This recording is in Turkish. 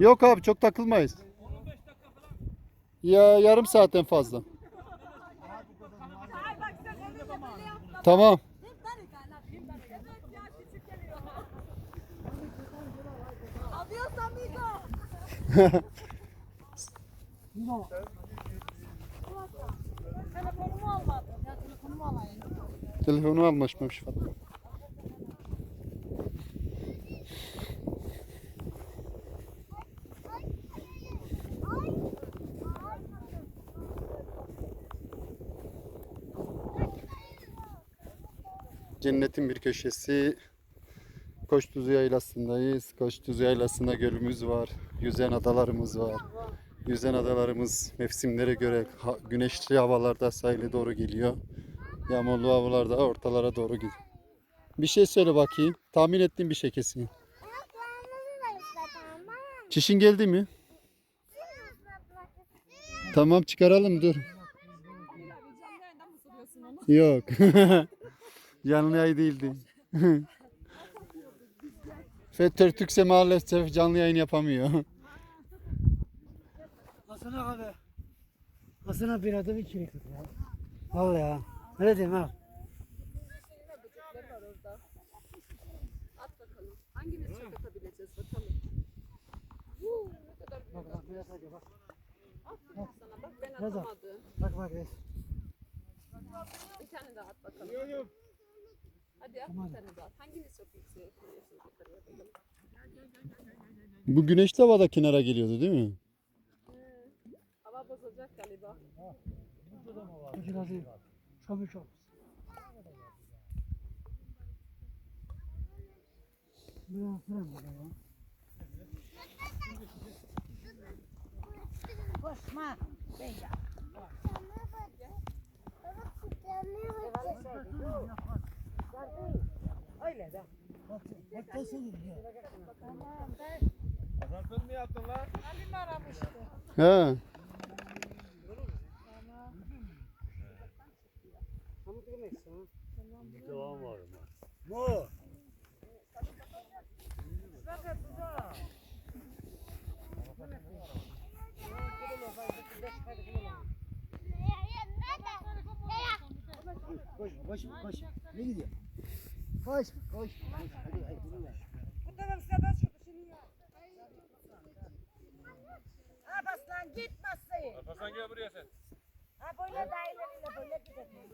Yok abi çok takılmayız. Ya yarım saatten fazla. Tamam. Telefonumu almadım. Telefonu almışmış Fatma. Cennetin bir köşesi. Koçtuzu Yaylası'ndayız. Koçtuzu Yaylası'nda gölümüz var. Yüzen adalarımız var. Yüzen adalarımız mevsimlere göre güneşli havalarda sahile doğru geliyor. Yağmurlu havalarda ortalara doğru gidiyor. Bir şey söyle bakayım. Tahmin ettiğin bir şey kesin. Çişin geldi mi? Tamam çıkaralım dur. Yok. Canlı yayın değildi. FETÖ Türkse maalesef canlı yayın yapamıyor. Hasan abi. Hasan abi bir içeri kız ya. Vallahi ya. Öyle diyeyim ha. At bakalım. Hangimiz çok atabileceğiz bakalım. Ne kadar büyük. Bak bak biraz hadi bak. Aferin sana bak ben Nerede? atamadım. Bak bak reis. Bir tane daha at bakalım. Hadi at bir tane daha. Hanginiz çok yükseğe yapıyorsunuz yukarıya bakalım. Bu güneşli havada kenara geliyordu değil mi? Hava bozulacak galiba. Peki hadi. Çok çok. Biraz ya? Koşma. Öyle Bak bak da sen gidiyor. Halim aramıştı. He. Pamuk yemeksin ha. Mu. Koş koş koş. Ne gidiyor? Koş koş. Hadi hadi yürü. Bu taraf serbest çıkışını ya. Ha baslan gitmesin. Hasan gel buraya sen. Ha böyle dayılarıyla böyle gidelim.